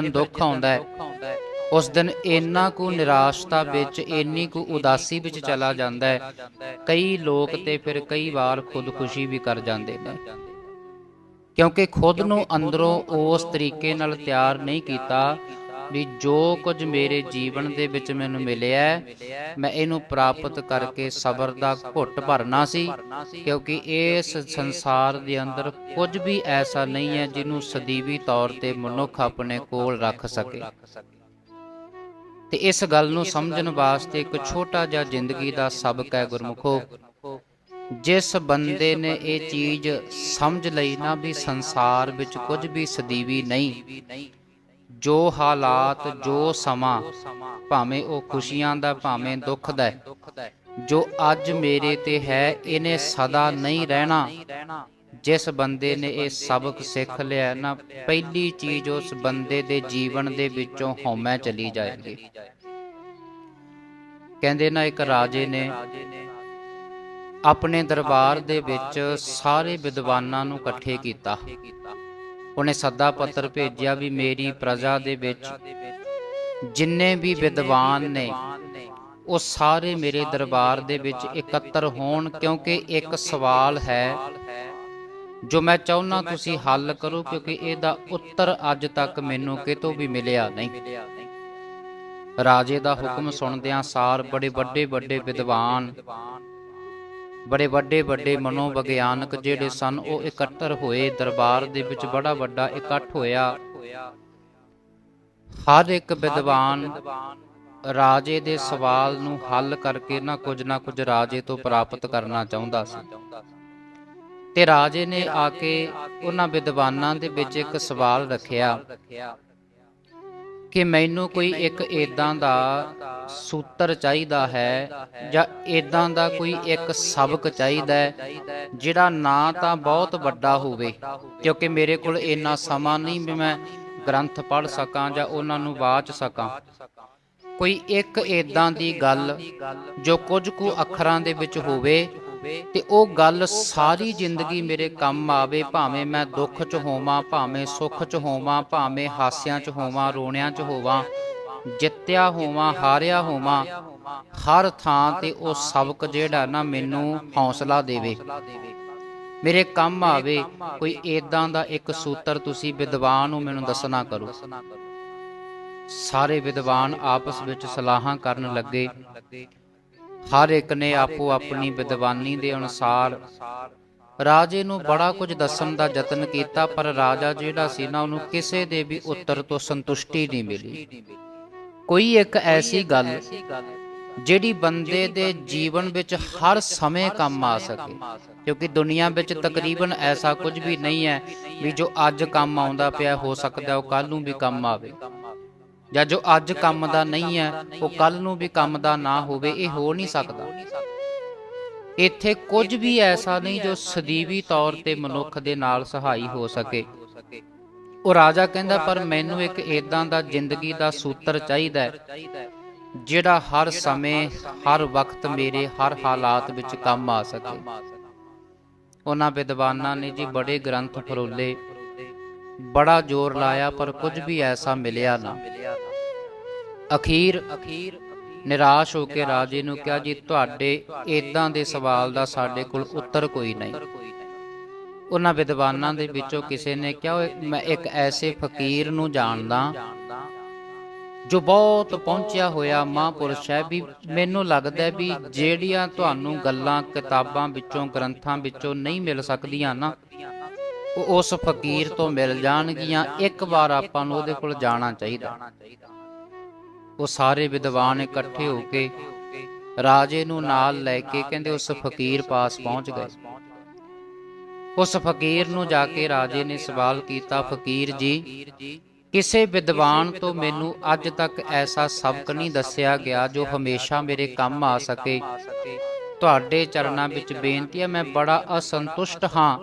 ਦਿਨ ਦੁੱਖ ਆਉਂਦਾ ਹੈ, ਉਸ ਦਿਨ ਇੰਨਾ ਕੁ ਨਿਰਾਸ਼ਤਾ ਵਿੱਚ, ਇੰਨੀ ਕੁ ਉਦਾਸੀ ਵਿੱਚ ਚਲਾ ਜਾਂਦਾ ਹੈ। ਕਈ ਲੋਕ ਤੇ ਫਿਰ ਕਈ ਵਾਰ ਖੁਦਕੁਸ਼ੀ ਵੀ ਕਰ ਜਾਂਦੇ ਨੇ। ਕਿਉਂਕਿ ਖੁਦ ਨੂੰ ਅੰਦਰੋਂ ਉਸ ਤਰੀਕੇ ਨਾਲ ਤਿਆਰ ਨਹੀਂ ਕੀਤਾ ਵੀ ਜੋ ਕੁਝ ਮੇਰੇ ਜੀਵਨ ਦੇ ਵਿੱਚ ਮੈਨੂੰ ਮਿਲਿਆ ਮੈਂ ਇਹਨੂੰ ਪ੍ਰਾਪਤ ਕਰਕੇ ਸਬਰ ਦਾ ਘੁੱਟ ਭਰਨਾ ਸੀ, ਕਿਉਂਕਿ ਇਸ ਸੰਸਾਰ ਦੇ ਅੰਦਰ ਕੁਝ ਵੀ ਐਸਾ ਨਹੀਂ ਹੈ ਜਿਹਨੂੰ ਸਦੀਵੀ ਤੌਰ ਤੇ ਮਨੁੱਖ ਆਪਣੇ ਕੋਲ ਰੱਖ ਸਕੇ। ਤੇ ਇਸ ਗੱਲ ਨੂੰ ਸਮਝਣ ਵਾਸਤੇ ਇੱਕ ਛੋਟਾ ਜਿਹਾ ਜ਼ਿੰਦਗੀ ਦਾ ਸਬਕ ਹੈ ਗੁਰਮੁਖੋ। ਜਿਸ ਬੰਦੇ ਨੇ ਇਹ ਚੀਜ਼ ਸਮਝ ਲਈ ਨਾ ਵੀ ਸੰਸਾਰ ਵਿੱਚ ਕੁਝ ਵੀ ਸਦੀਵੀ ਨਹੀਂ ਜੋ ਹਾਲਾਤ ਜੋ ਸਮਾਂ ਭਾਵੇਂ ਉਹ ਖੁਸ਼ੀਆਂ ਦਾ ਭਾਵੇਂ ਦੁੱਖ ਦਾ ਹੈ, ਜੋ ਅੱਜ ਮੇਰੇ ਤੇ ਹੈ ਇਹਨੇ ਸਦਾ ਨਹੀਂ ਰਹਿਣਾ। ਜਿਸ ਬੰਦੇ ਨੇ ਇਹ ਸਬਕ ਸਿੱਖ ਲਿਆ ਨਾ ਪਹਿਲੀ ਚੀਜ਼ ਉਸ ਬੰਦੇ ਦੇ ਜੀਵਨ ਦੇ ਵਿੱਚੋਂ ਹਉਮੈ ਚਲੀ ਜਾਏਗੀ। ਕਹਿੰਦੇ ਨਾ ਇੱਕ ਰਾਜੇ ਨੇ ਆਪਣੇ ਦਰਬਾਰ ਦੇ ਵਿੱਚ ਸਾਰੇ ਵਿਦਵਾਨਾਂ ਨੂੰ ਇਕੱਠੇ ਕੀਤਾ। ਉਹਨੇ ਸੱਦਾ ਪੱਤਰ ਭੇਜਿਆ ਵੀ ਮੇਰੀ ਪ੍ਰਜਾ ਦੇ ਵਿੱਚ ਜਿੰਨੇ ਵੀ ਵਿਦਵਾਨ ਨੇ, ਉਹ ਸਾਰੇ ਮੇਰੇ ਦਰਬਾਰ ਦੇ ਵਿੱਚ ਇਕੱਤਰ ਹੋਣ, ਕਿਉਂਕਿ ਇੱਕ ਸਵਾਲ ਹੈ ਜੋ ਮੈਂ ਚਾਹੁੰਦਾ ਤੁਸੀਂ ਹੱਲ ਕਰੋ, ਕਿਉਂਕਿ ਇਹਦਾ ਉੱਤਰ ਅੱਜ ਤੱਕ ਮੈਨੂੰ ਕਿਤੋਂ ਵੀ ਮਿਲਿਆ ਨਹੀਂ। ਰਾਜੇ ਦਾ ਹੁਕਮ ਸੁਣਦਿਆਂ ਸਾਰ ਬੜੇ ਵੱਡੇ ਵੱਡੇ ਵਿਦਵਾਨ ਬੜੇ ਵੱਡੇ ਵੱਡੇ ਮਨੋਵਿਗਿਆਨਕ ਜਿਹੜੇ ਸਨ, ਉਹ ਇਕੱਤਰ ਹੋਏ, ਦਰਬਾਰ ਦੇ ਵਿੱਚ ਬੜਾ ਵੱਡਾ ਇਕੱਠ ਹੋਇਆ। ਹਰ ਇੱਕ ਵਿਦਵਾਨ ਰਾਜੇ ਦੇ ਸਵਾਲ ਨੂੰ ਹੱਲ ਕਰਕੇ ਨਾ ਕੁਝ ਨਾ ਕੁਝ ਰਾਜੇ ਤੋਂ ਪ੍ਰਾਪਤ ਕਰਨਾ ਚਾਹੁੰਦਾ ਸੀ। ਤੇ ਰਾਜੇ ਨੇ ਆ ਕੇ ਉਹਨਾਂ ਵਿਦਵਾਨਾਂ ਦੇ ਵਿੱਚ ਇੱਕ ਸਵਾਲ ਰੱਖਿਆ। ਕਿ ਮੈਨੂੰ ਕੋਈ ਇੱਕ ਏਦਾਂ ਦਾ ਸੂਤਰ ਚਾਹੀਦਾ ਹੈ ਜਾਂ ਏਦਾਂ ਦਾ ਕੋਈ ਇੱਕ ਸਬਕ ਚਾਹੀਦਾ ਹੈ ਜਿਹੜਾ ਨਾ ਤਾਂ ਬਹੁਤ ਵੱਡਾ ਹੋਵੇ ਕਿਉਂਕਿ ਮੇਰੇ ਕੋਲ ਇੰਨਾ ਸਮਾਂ ਨਹੀਂ ਵੀ ਮੈਂ ਗ੍ਰੰਥ ਪੜ੍ਹ ਸਕਾਂ ਜਾਂ ਉਹਨਾਂ ਨੂੰ ਵਾਚ ਸਕਾਂ। ਕੋਈ ਇੱਕ ਏਦਾਂ ਦੀ ਗੱਲ ਜੋ ਕੁਝ ਕੁ ਅੱਖਰਾਂ ਦੇ ਵਿੱਚ ਹੋਵੇ ਤੇ ਉਹ ਗੱਲ ਸਾਰੀ ਜ਼ਿੰਦਗੀ ਮੇਰੇ ਕੰਮ ਆਵੇ ਭਾਵੇਂ ਮੈਂ ਦੁੱਖ 'ਚ ਹੋਵਾਂ ਭਾਵੇਂ ਸੁੱਖ 'ਚ ਹੋਵਾਂ ਭਾਵੇਂ ਹਾਸਿਆਂ 'ਚ ਹੋਵਾਂ ਰੋਣਿਆਂ 'ਚ ਹੋਵਾਂ ਜਿੱਤਿਆ ਹੋਵਾਂ ਹਾਰਿਆ ਹੋਵਾਂ ਹਰ ਥਾਂ ਤੇ ਉਹ ਸਬਕ ਜਿਹੜਾ ਨਾ ਮੈਨੂੰ ਹੌਸਲਾ ਦੇਵੇ। ਮੇਰੇ ਕੰਮ ਆਵੇ ਕੋਈ ਏਦਾਂ ਦਾ ਇੱਕ ਸੂਤਰ ਤੁਸੀਂ ਵਿਦਵਾਨ ਨੂੰ ਮੈਨੂੰ ਦੱਸਣਾ ਕਰੋ। ਸਾਰੇ ਵਿਦਵਾਨ ਆਪਸ ਵਿੱਚ ਸਲਾਹਾਂ ਕਰਨ ਲੱਗੇ। ਹਰ ਇੱਕ ਨੇ ਆਪੋ ਆਪਣੀ ਵਿਦਵਾਨੀ ਦੇ ਅਨੁਸਾਰ ਰਾਜੇ ਨੂੰ ਬੜਾ ਕੁਝ ਦੱਸਣ ਦਾ ਯਤਨ ਕੀਤਾ, ਪਰ ਰਾਜਾ ਜਿਹੜਾ ਸੀ ਨਾ, ਉਹਨੂੰ ਕਿਸੇ ਦੇ ਵੀ ਉੱਤਰ ਤੋਂ ਸੰਤੁਸ਼ਟੀ ਨਹੀਂ ਮਿਲੀ। ਕੋਈ ਇੱਕ ਐਸੀ ਗੱਲ ਜਿਹੜੀ ਬੰਦੇ ਦੇ ਜੀਵਨ ਵਿੱਚ ਹਰ ਸਮੇਂ ਕੰਮ ਆ ਸਕੇ, ਕਿਉਂਕਿ ਦੁਨੀਆ ਵਿੱਚ ਤਕਰੀਬਨ ਐਸਾ ਕੁਝ ਵੀ ਨਹੀਂ ਹੈ ਵੀ ਜੋ ਅੱਜ ਕੰਮ ਆਉਂਦਾ ਪਿਆ, ਹੋ ਸਕਦਾ ਉਹ ਕੱਲ ਨੂੰ ਵੀ ਕੰਮ ਆਵੇ। ਜਾਂ ਜੋ ਅੱਜ ਕੰਮ ਦਾ ਨਹੀਂ ਹੈ, ਉਹ ਕੱਲ ਨੂੰ ਵੀ ਕੰਮ ਦਾ ਨਾ ਹੋਵੇ, ਇਹ ਹੋ ਨਹੀਂ ਸਕਦਾ। ਇੱਥੇ ਕੁਝ ਵੀ ਐਸਾ ਨਹੀਂ ਜੋ ਸਦੀਵੀ ਤੌਰ ਤੇ ਮਨੁੱਖ ਦੇ ਨਾਲ ਸਹਾਈ ਹੋ ਸਕੇ। ਉਹ ਰਾਜਾ ਕਹਿੰਦਾ, ਪਰ ਮੈਨੂੰ ਇੱਕ ਏਦਾਂ ਦਾ ਜ਼ਿੰਦਗੀ ਦਾ ਸੂਤਰ ਚਾਹੀਦਾ ਹੈ, ਜਿਹੜਾ ਹਰ ਸਮੇਂ, ਹਰ ਵਕਤ ਮੇਰੇ, ਹਰ ਹਾਲਾਤ ਵਿੱਚ ਕੰਮ ਆ ਸਕੇ। ਉਹਨਾਂ ਵਿਦਵਾਨਾਂ ਨੇ ਜੀ ਬੜੇ ਗ੍ਰੰਥ ਫਰੋਲੇ, ਬੜਾ ਜ਼ੋਰ ਲਾਇਆ, ਪਰ ਕੁਝ ਵੀ ਐਸਾ ਮਿਲਿਆ ਨਾ। ਅਖੀਰ ਅਖੀਰ ਨਿਰਾਸ਼ ਹੋ ਕੇ ਰਾਜੇ ਨੂੰ ਕਿਹਾ, ਜੀ, ਤੁਹਾਡੇ ਇਦਾਂ ਦੇ ਸਵਾਲ ਦਾ ਸਾਡੇ ਕੋਲ ਉੱਤਰ ਕੋਈ ਨਹੀਂ। ਉਹਨਾਂ ਵਿਦਵਾਨਾਂ ਦੇ ਵਿੱਚੋਂ ਕਿਸੇ ਨੇ ਕਿਹਾ ਮੈਂ ਇੱਕ ਐਸੇ ਫਕੀਰ ਨੂੰ ਜਾਣਦਾ ਜੋ ਬਹੁਤ ਪਹੁੰਚਿਆ ਹੋਇਆ ਮਹਾਂਪੁਰਸ਼ ਹੈ ਵੀ ਮੈਨੂੰ ਲੱਗਦਾ ਹੈ ਵੀ ਜਿਹੜੀਆਂ ਤੁਹਾਨੂੰ ਗੱਲਾਂ ਕਿਤਾਬਾਂ ਵਿੱਚੋਂ, ਗ੍ਰੰਥਾਂ ਵਿੱਚੋਂ ਨਹੀਂ ਮਿਲ ਸਕਦੀਆਂ ਨਾ, ਉਹ ਉਸ ਫਕੀਰ ਤੋਂ ਮਿਲ ਜਾਣਗੀਆਂ। ਇੱਕ ਵਾਰ ਆਪਾਂ ਨੂੰ ਉਹਦੇ ਕੋਲ ਜਾਣਾ ਚਾਹੀਦਾ। ਉਹ ਸਾਰੇ ਵਿਦਵਾਨ ਇਕੱਠੇ ਹੋ ਕੇ ਰਾਜੇ ਨੂੰ ਨਾਲ ਲੈ ਕੇ ਕਹਿੰਦੇ ਉਸ ਫਕੀਰ ਪਾਸ ਪਹੁੰਚ ਗਏ। ਉਸ ਫਕੀਰ ਨੂੰ ਜਾ ਕੇ ਰਾਜੇ ਨੇ ਸਵਾਲ ਕੀਤਾ, ਫਕੀਰ ਜੀ, ਕਿਸੇ ਵਿਦਵਾਨ ਤੋਂ ਮੈਨੂੰ ਅੱਜ ਤੱਕ ਐਸਾ ਸਬਕ ਨਹੀਂ ਦੱਸਿਆ ਗਿਆ ਜੋ ਹਮੇਸ਼ਾ ਮੇਰੇ ਕੰਮ ਆ ਸਕੇ। ਤੁਹਾਡੇ ਚਰਨਾਂ ਵਿੱਚ ਬੇਨਤੀ ਹੈ, ਮੈਂ ਬੜਾ ਅਸੰਤੁਸ਼ਟ ਹਾਂ।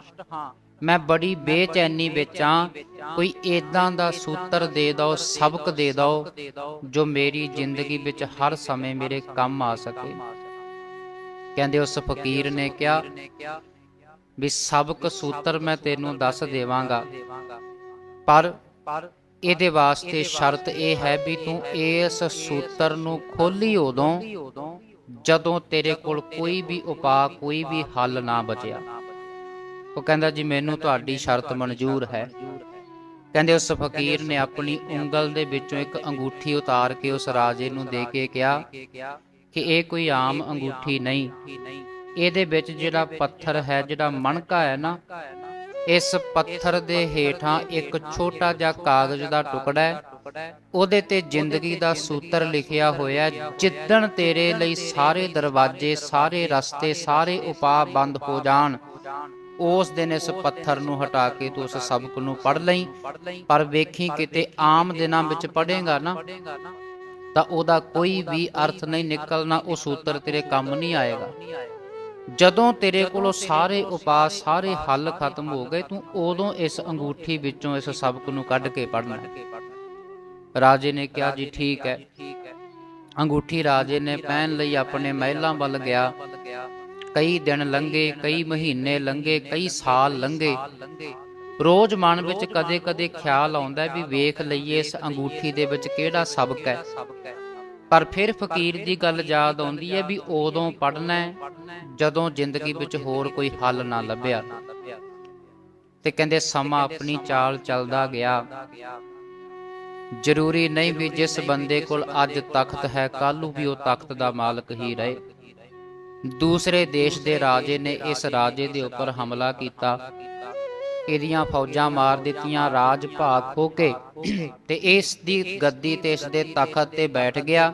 ਮੈਂ ਬੜੀ ਬੇਚੈਨੀ ਵਿੱਚ ਹਾਂ ਕੋਈ ਏਦਾਂ ਦਾ ਸੂਤਰ ਦੇ ਦਿਓ, ਸਬਕ ਦੇ ਦਿਓ, ਜੋ ਮੇਰੀ ਜ਼ਿੰਦਗੀ ਵਿੱਚ ਹਰ ਸਮੇਂ ਮੇਰੇ ਕੰਮ ਆ ਸਕੇ। ਕਹਿੰਦੇ ਉਸ ਫਕੀਰ ਨੇ ਕਿਹਾ ਵੀ ਸਬਕ ਸੂਤਰ ਮੈਂ ਤੈਨੂੰ ਦੱਸ ਦੇਵਾਂਗਾ। ਪਰ ਇਹਦੇ ਵਾਸਤੇ ਸ਼ਰਤ ਇਹ ਹੈ ਵੀ ਤੂੰ ਇਸ ਸੂਤਰ ਨੂੰ ਖੋਲੀ ਉਦੋਂ, ਜਦੋਂ ਤੇਰੇ ਕੋਲ ਕੋਈ ਵੀ ਉਪਾਅ, ਕੋਈ ਵੀ ਹੱਲ ਨਾ ਬਚਿਆ। ਉਹ ਕਹਿੰਦਾ, ਜੀ, ਮੈਨੂੰ ਤੁਹਾਡੀ ਸ਼ਰਤ ਮਨਜ਼ੂਰ ਹੈ। ਕਹਿੰਦੇ, ਉਸ ਫਕੀਰ ਨੇ ਆਪਣੀ ਉਂਗਲ ਦੇ ਵਿੱਚੋਂ ਇੱਕ ਅੰਗੂਠੀ ਉਤਾਰ ਕੇ ਉਸ ਰਾਜੇ ਨੂੰ ਦੇ ਕੇ ਕਿਹਾ ਕਿ ਇਹ ਕੋਈ ਆਮ ਅੰਗੂਠੀ ਨਹੀਂ। ਇਹਦੇ ਵਿੱਚ ਜਿਹੜਾ ਪੱਥਰ ਹੈ, ਜਿਹੜਾ ਮਣਕਾ ਹੈ ਨਾ, ਇਸ ਪੱਥਰ ਦੇ ਹੇਠਾਂ ਇੱਕ ਛੋਟਾ ਜਿਹਾ ਕਾਗਜ਼ ਦਾ ਟੁਕੜਾ ਹੈ। ਉਹਦੇ ਤੇ ਜ਼ਿੰਦਗੀ ਦਾ ਸੂਤਰ ਲਿਖਿਆ ਹੋਇਆ ਜਿੱਦਣ ਤੇਰੇ ਲਈ ਸਾਰੇ ਦਰਵਾਜ਼ੇ, ਸਾਰੇ ਰਸਤੇ, ਸਾਰੇ ਉਪਾਅ ਬੰਦ ਹੋ ਜਾਣ ਉਸ ਦਿਨ ਇਸ ਪੱਥਰ ਨੂੰ ਹਟਾ ਕੇ ਤੂੰ ਉਸ ਸਬਕ ਨੂੰ ਪੜ ਲਈ। ਪਰ ਵੇਖੀ ਕਿਤੇ ਆਮ ਦਿਨਾਂ ਵਿੱਚ ਪੜੇਗਾ ਨਾ, ਤਾਂ ਉਹਦਾ ਕੋਈ ਵੀ ਅਰਥ ਨਹੀਂ ਨਿਕਲਣਾ, ਉਹ ਸੂਤਰ ਤੇਰੇ ਕੰਮ ਨਹੀਂ ਆਏਗਾ। ਜਦੋਂ ਤੇਰੇ ਕੋਲੋਂ ਸਾਰੇ ਉਪਾਅ, ਸਾਰੇ ਹੱਲ ਖਤਮ ਹੋ ਗਏ, ਤੂੰ ਉਦੋਂ ਇਸ ਅੰਗੂਠੀ ਵਿੱਚੋਂ ਇਸ ਸਬਕ ਨੂੰ ਕੱਢ ਕੇ ਪੜਨਾ ਰਾਜੇ ਨੇ ਕਿਹਾ, ਜੀ, ਠੀਕ ਹੈ। ਅੰਗੂਠੀ ਰਾਜੇ ਨੇ ਪਹਿਨ ਲਈ, ਆਪਣੇ ਮਹਿਲਾਂ ਵੱਲ ਗਿਆ। ਕਈ ਦਿਨ ਲੰਘੇ, ਕਈ ਮਹੀਨੇ ਲੰਘੇ, ਕਈ ਸਾਲ ਲੰਘੇ। ਰੋਜ਼ ਮਨ ਵਿੱਚ ਕਦੇ-ਕਦੇ ਖਿਆਲ ਆਉਂਦਾ ਵੀ ਵੇਖ ਲਈਏ ਇਸ ਅੰਗੂਠੀ ਦੇ ਵਿੱਚ ਕਿਹੜਾ ਸਬਕ ਹੈ। ਪਰ ਫਿਰ ਫਕੀਰ ਦੀ ਗੱਲ ਯਾਦ ਆਉਂਦੀ ਹੈ ਵੀ ਉਦੋਂ ਪੜਨਾ ਜਦੋਂ ਜ਼ਿੰਦਗੀ ਵਿੱਚ ਹੋਰ ਕੋਈ ਹੱਲ ਨਾ ਲੱਭਿਆ। ਤੇ ਕਹਿੰਦੇ ਸਮਾਂ ਆਪਣੀ ਚਾਲ ਚੱਲਦਾ ਗਿਆ। ਜ਼ਰੂਰੀ ਨਹੀਂ ਵੀ ਜਿਸ ਬੰਦੇ ਕੋਲ ਅੱਜ ਤਖਤ ਹੈ, ਕੱਲ੍ਹ ਨੂੰ ਵੀ ਉਹ ਤਖਤ ਦਾ ਮਾਲਕ ਹੀ ਰਹੇ। ਦੂਸਰੇ ਦੇਸ਼ ਦੇ ਰਾਜੇ ਨੇ ਇਸ ਰਾਜੇ ਦੇ ਉੱਪਰ ਹਮਲਾ ਕੀਤਾ। ਇਹਦੀਆਂ ਫੌਜਾਂ ਮਾਰ ਦਿੱਤੀਆਂ, ਰਾਜ ਭਾਗ ਹੋ ਕੇ ਤੇ ਇਸ ਦੀ ਗੱਦੀ ਤੇ ਇਸ ਦੇ ਤਖਤ ਤੇ ਬੈਠ ਗਿਆ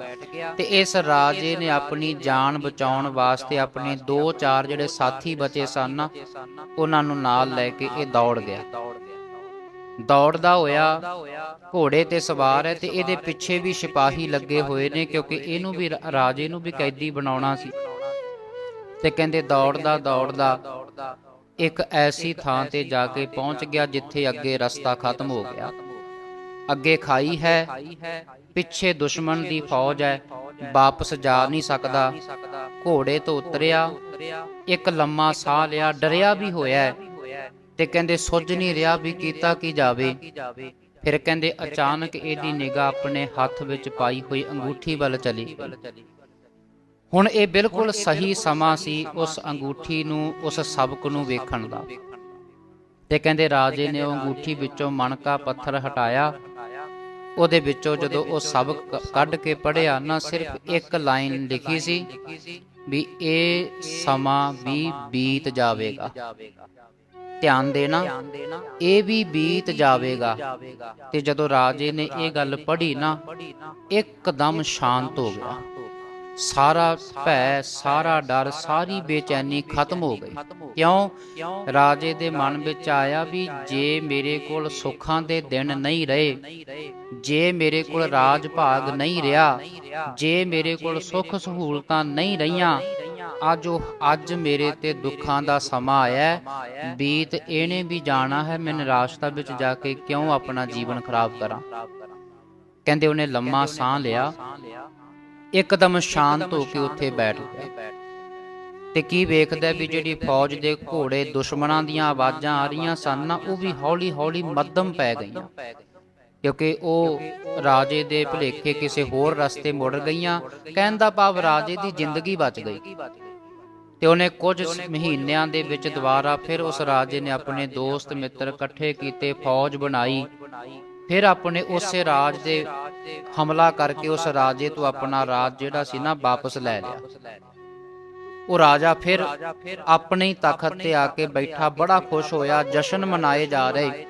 ਤੇ ਇਸ ਰਾਜੇ ਨੇ ਆਪਣੀ ਜਾਨ ਬਚਾਉਣ ਵਾਸਤੇ ਆਪਣੇ ਦੋ ਚਾਰ ਜਿਹੜੇ ਸਾਥੀ ਬਚੇ ਸਨ, ਉਹਨਾਂ ਨੂੰ ਨਾਲ ਲੈ ਕੇ ਇਹ ਦੌੜ ਗਿਆ। ਦੌੜਦਾ ਹੋਇਆ ਘੋੜੇ ਤੇ ਸਵਾਰ ਹੈ ਤੇ ਇਹਦੇ ਪਿੱਛੇ ਵੀ ਸਿਪਾਹੀ ਲੱਗੇ ਹੋਏ ਨੇ ਕਿਉਂਕਿ ਇਹਨੂੰ ਵੀ ਰਾਜੇ ਨੂੰ ਵੀ ਕੈਦੀ ਬਣਾਉਣਾ ਸੀ। ਤੇ ਕਹਿੰਦੇ ਦੌੜਦਾ ਦੌੜਦਾ ਇੱਕ ਐਸੀ ਥਾਂ ਤੇ ਜਾ ਕੇ ਪਹੁੰਚ ਗਿਆ ਜਿੱਥੇ ਅੱਗੇ ਰਸਤਾ ਖਤਮ ਹੋ ਗਿਆ। ਅੱਗੇ ਖਾਈ ਹੈ, ਪਿੱਛੇ ਦੁਸ਼ਮਣ ਦੀ ਫੌਜ ਹੈ, ਵਾਪਸ ਜਾ ਨਹੀਂ ਸਕਦਾ। ਘੋੜੇ ਤੋਂ ਉਤਰਿਆ, ਇੱਕ ਲੰਮਾ ਸਾਹ ਲਿਆ, ਡਰਿਆ ਵੀ ਹੋਇਆ ਤੇ ਕਹਿੰਦੇ ਸੁੱਝ ਨਹੀਂ ਰਿਹਾ ਵੀ ਕੀਤਾ ਕੀ ਜਾਵੇ। ਫਿਰ ਕਹਿੰਦੇ ਅਚਾਨਕ ਇਹਦੀ ਨਿਗਾਹ ਆਪਣੇ ਹੱਥ ਵਿੱਚ ਪਾਈ ਹੋਈ ਅੰਗੂਠੀ ਵੱਲ ਚਲੀ ਹੁਣ ਇਹ ਬਿਲਕੁਲ ਸਹੀ ਸਮਾਂ ਸੀ ਉਸ ਅੰਗੂਠੀ ਨੂੰ ਉਸ ਸਬਕ ਨੂੰ ਵੇਖਣ ਦਾ। ਤੇ ਕਹਿੰਦੇ ਰਾਜੇ ਨੇ ਉਹ ਅੰਗੂਠੀ ਵਿੱਚੋਂ ਮਣਕਾ ਪੱਥਰ ਹਟਾਇਆ। ਉਹਦੇ ਵਿੱਚੋਂ ਜਦੋਂ ਉਹ ਸਬਕ ਕੱਢ ਕੇ ਪੜਿਆ ਨਾ ਸਿਰਫ ਇੱਕ ਲਾਈਨ ਲਿਖੀ ਸੀ ਵੀ ਇਹ ਸਮਾਂ ਵੀ ਬੀਤ ਜਾਵੇਗਾ। ਧਿਆਨ ਦੇਣਾ ਇਹ ਵੀ ਬੀਤ ਜਾਵੇਗਾ। ਤੇ ਜਦੋਂ ਰਾਜੇ ਨੇ ਇਹ ਗੱਲ ਪੜ੍ਹੀ ਨਾ ਇੱਕਦਮ ਸ਼ਾਂਤ ਹੋ ਗਿਆ। ਸਾਰਾ ਭੈ, ਸਾਰਾ ਡਰ, ਸਾਰੀ ਬੇਚੈਨੀ ਖਤਮ ਹੋ ਗਈ। ਕਿਉਂ? ਰਾਜੇ ਦੇ ਮਨ ਵਿੱਚ ਆਇਆ ਵੀ ਜੇ ਮੇਰੇ ਕੋਲ ਸੁੱਖਾਂ ਦੇ ਦਿਨ ਨਹੀਂ ਰਹੇ, ਜੇ ਮੇਰੇ ਕੋਲ ਰਾਜ ਭਾਗ ਨਹੀਂ ਰਿਹਾ, ਜੇ ਮੇਰੇ ਕੋਲ ਸੁੱਖ ਸਹੂਲਤਾਂ ਨਹੀਂ ਰਹੀਆਂ, ਅੱਜ ਉਹ, ਅੱਜ ਮੇਰੇ ਤੇ ਦੁੱਖਾਂ ਦਾ ਸਮਾਂ ਆਇਆ ਬੀਤ ਇਹਨੇ ਵੀ ਜਾਣਾ ਹੈ ਮੈਂ ਨਿਰਾਸ਼ਤਾ ਵਿੱਚ ਜਾ ਕੇ ਕਿਉਂ ਆਪਣਾ ਜੀਵਨ ਖਰਾਬ ਕਰਾਂ? ਕਹਿੰਦੇ ਉਹਨੇ ਲੰਮਾ ਸਾਹ ਲਿਆ। ਇੱਕਦਮ ਸ਼ਾਂਤ ਹੋ ਕੇ ਉੱਥੇ ਬੈਠ ਗਿਆ। ਤੇ ਕੀ ਵੇਖਦਾ ਵੀ ਜਿਹੜੀ ਫੌਜ ਦੇ ਘੋੜੇ ਦੁਸ਼ਮਣਾਂ ਦੀਆਂ ਆਵਾਜ਼ਾਂ ਆ ਰਹੀਆਂ ਸਨ ਨਾ ਉਹ ਵੀ ਹੌਲੀ ਹੌਲੀ ਮੱਧਮ ਪੈ ਗਈਆਂ। ਕਿਉਂਕਿ ਉਹ ਰਾਜੇ ਦੇ ਭੁਲੇਖੇ ਕਿਸੇ ਹੋਰ ਰਸਤੇ ਮੁੜ ਗਈਆਂ। ਕਹਿਣ ਦਾ ਭਾਵ ਰਾਜੇ ਦੀ ਜ਼ਿੰਦਗੀ ਬਚ ਗਈ। ਤੇ ਉਹਨੇ ਕੁਝ ਮਹੀਨਿਆਂ ਦੇ ਵਿੱਚ ਦੁਬਾਰਾ ਫਿਰ ਉਸ ਰਾਜੇ ਨੇ ਆਪਣੇ ਦੋਸਤ ਮਿੱਤਰ ਇਕੱਠੇ ਕੀਤੇ ਫੌਜ ਬਣਾਈ। ਫਿਰ ਆਪਣੇ ਉਸੇ ਰਾਜ ਦੇ ਹਮਲਾ ਕਰਕੇ ਉਸ ਰਾਜੇ ਤੋਂ ਆਪਣਾ ਰਾਜ ਜਿਹੜਾ ਸੀ ਨਾ ਵਾਪਸ ਲੈ ਲਿਆ। ਉਹ ਰਾਜਾ ਫਿਰ ਆਪਣੇ ਹੀ ਤਖਤ ਤੇ ਆ ਕੇ ਬੈਠਾ, ਬੜਾ ਖੁਸ਼ ਹੋਇਆ, ਜਸ਼ਨ ਮਨਾਏ ਜਾ ਰਹੇ।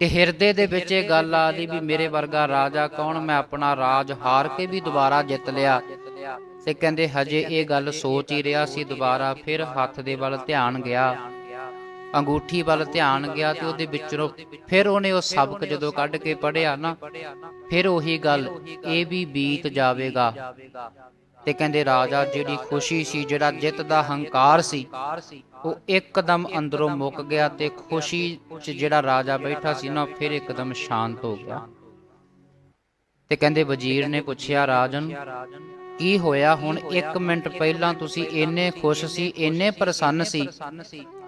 ਤੇ ਹਿਰਦੇ ਦੇ ਵਿੱਚ ਇਹ ਗੱਲ ਆ ਲਈ ਵੀ ਮੇਰੇ ਵਰਗਾ ਰਾਜਾ ਕੌਣ? ਮੈਂ ਆਪਣਾ ਰਾਜ ਹਾਰ ਕੇ ਵੀ ਦੁਬਾਰਾ ਜਿੱਤ ਲਿਆ। ਤੇ ਕਹਿੰਦੇ, ਹਜੇ ਇਹ ਗੱਲ ਸੋਚ ਹੀ ਰਿਹਾ ਸੀ, ਦੁਬਾਰਾ ਫਿਰ ਹੱਥ ਦੇ ਵੱਲ ਧਿਆਨ ਗਿਆ। ਅੰਗੂਠੀ ਵੱਲ ਧਿਆਨ ਗਿਆ ਤੇ ਉਹਦੇ ਵਿੱਚੋਂ ਫਿਰ ਉਹਨੇ ਉਹ ਸਬਕ ਜਦੋਂ ਕੱਢ ਕੇ ਪੜਿਆ ਨਾ, ਫਿਰ ਉਹੀ ਗੱਲ, ਇਹ ਵੀ ਬੀਤ ਜਾਵੇਗਾ। ਤੇ ਕਹਿੰਦੇ, ਰਾਜਾ, ਜਿਹੜੀ ਖੁਸ਼ੀ ਸੀ, ਜਿਹੜਾ ਜਿੱਤ ਦਾ ਹੰਕਾਰ ਸੀ, ਉਹ ਇੱਕਦਮ ਅੰਦਰੋਂ ਮੁੱਕ ਗਿਆ ਤੇ ਖੁਸ਼ੀ 'ਚ ਜਿਹੜਾ ਰਾਜਾ ਬੈਠਾ ਸੀ ਨਾ ਫਿਰ ਇੱਕਦਮ ਸ਼ਾਂਤ ਹੋ ਗਿਆ। ਤੇ ਕਹਿੰਦੇ, ਵਜ਼ੀਰ ਨੇ ਪੁੱਛਿਆ, ਰਾਜਨ, ਕੀ ਹੋਇਆ? ਹੁਣ 1 ਮਿੰਟ ਪਹਿਲਾਂ ਤੁਸੀਂ ਇੰਨੇ ਖੁਸ਼ ਸੀ, ਇੰਨੇ ਪ੍ਰਸੰਨ ਸੀ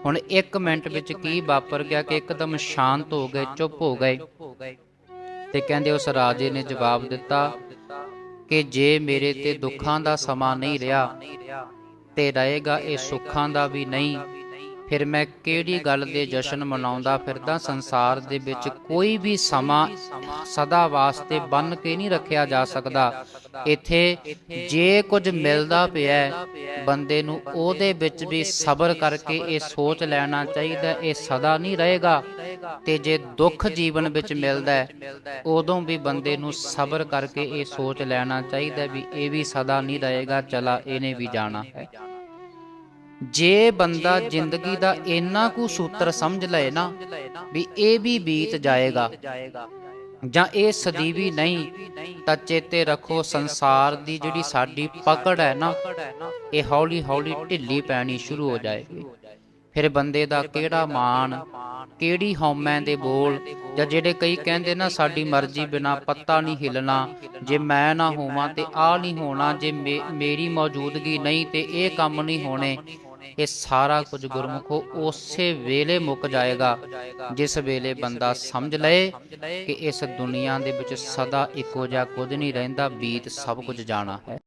ਹੁਣ 1 ਮਿੰਟ ਵਿੱਚ ਕੀ ਵਾਪਰ ਗਿਆ ਕਿ ਇੱਕਦਮ ਸ਼ਾਂਤ ਹੋ ਗਏ, ਚੁੱਪ ਹੋ ਗਏ? ਤੇ ਕਹਿੰਦੇ ਉਸ ਰਾਜੇ ਨੇ ਜਵਾਬ ਦਿੱਤਾ ਕਿ ਜੇ ਮੇਰੇ ਤੇ ਦੁੱਖਾਂ ਦਾ ਸਮਾਂ ਨਹੀਂ ਰਿਹਾ ਤੇ ਰਹੇਗਾ ਇਹ ਸੁੱਖਾਂ ਦਾ ਵੀ ਨਹੀਂ ਫਿਰ ਮੈਂ ਕਿਹੜੀ ਗੱਲ ਦੇ ਜਸ਼ਨ ਮਨਾਉਂਦਾ ਫਿਰਦਾ ਸੰਸਾਰ ਦੇ ਵਿੱਚ ਕੋਈ ਵੀ ਸਮਾਂ ਸਦਾ ਵਾਸਤੇ ਬੰਨ ਕੇ ਨਹੀਂ ਰੱਖਿਆ ਜਾ ਸਕਦਾ। ਇੱਥੇ ਜੇ ਕੁਝ ਮਿਲਦਾ ਪਿਆ ਬੰਦੇ ਨੂੰ ਉਹਦੇ ਵਿੱਚ ਵੀ ਸਬਰ ਕਰਕੇ ਇਹ ਸੋਚ ਲੈਣਾ ਚਾਹੀਦਾ ਇਹ ਸਦਾ ਨਹੀਂ ਰਹੇਗਾ। ਤੇ ਜੇ ਦੁੱਖ ਜੀਵਨ ਵਿੱਚ ਮਿਲਦਾ ਹੈ, ਉਦੋਂ ਵੀ ਬੰਦੇ ਨੂੰ ਸਬਰ ਕਰਕੇ ਇਹ ਸੋਚ ਲੈਣਾ ਚਾਹੀਦਾ ਵੀ ਇਹ ਵੀ ਸਦਾ ਨਹੀਂ ਰਹੇਗਾ ਚਲਾ ਇਹਨੇ ਵੀ ਜਾਣਾ ਹੈ। ਜੇ ਬੰਦਾ ਜ਼ਿੰਦਗੀ ਦਾ ਇੰਨਾ ਕੁ ਸੂਤਰ ਸਮਝ ਲਏ ਨਾ ਵੀ ਇਹ ਵੀ ਬੀਤ ਜਾਏਗਾ ਜਾਂ ਇਹ ਸਦੀਵੀ ਨਹੀਂ, ਤਾਂ ਚੇਤੇ ਰੱਖੋ ਸੰਸਾਰ ਦੀ ਜਿਹੜੀ ਸਾਡੀ ਪਕੜ ਹੈ ਨਾ, ਇਹ ਹੌਲੀ ਹੌਲੀ ਢਿੱਲੀ ਪੈਣੀ ਸ਼ੁਰੂ ਹੋ ਜਾਏਗੀ। ਫਿਰ ਬੰਦੇ ਦਾ ਕਿਹੜਾ ਮਾਣ, ਕਿਹੜੀ ਹਉਮੈ ਦੇ ਬੋਲ, ਜਾਂ ਜਿਹੜੇ ਕਈ ਕਹਿੰਦੇ ਨਾ, ਸਾਡੀ ਮਰਜ਼ੀ ਬਿਨਾ ਪੱਤਾ ਨਹੀਂ ਹਿਲਣਾ, ਜੇ ਮੈਂ ਨਾ ਹੋਵਾਂ ਤੇ ਆ ਨਹੀਂ ਹੋਣਾ, ਜੇ ਮੇ- ਮੇਰੀ ਮੌਜੂਦਗੀ ਨਹੀਂ ਤੇ ਇਹ ਕੰਮ ਨਹੀਂ ਹੋਣੇ। ਇਹ ਸਾਰਾ ਕੁਝ ਗੁਰਮੁਖੋ ਉਸੇ ਵੇਲੇ ਮੁੱਕ ਜਾਏਗਾ, ਜਿਸ ਵੇਲੇ ਬੰਦਾ ਸਮਝ ਲਏ ਕਿ ਇਸ ਦੁਨੀਆ ਦੇ ਵਿੱਚ ਸਦਾ ਇੱਕੋ ਜਿਹਾ ਕੁਝ ਨਹੀਂ ਰਹਿੰਦਾ, ਬੀਤ ਸਭ ਕੁਝ ਜਾਣਾ ਹੈ।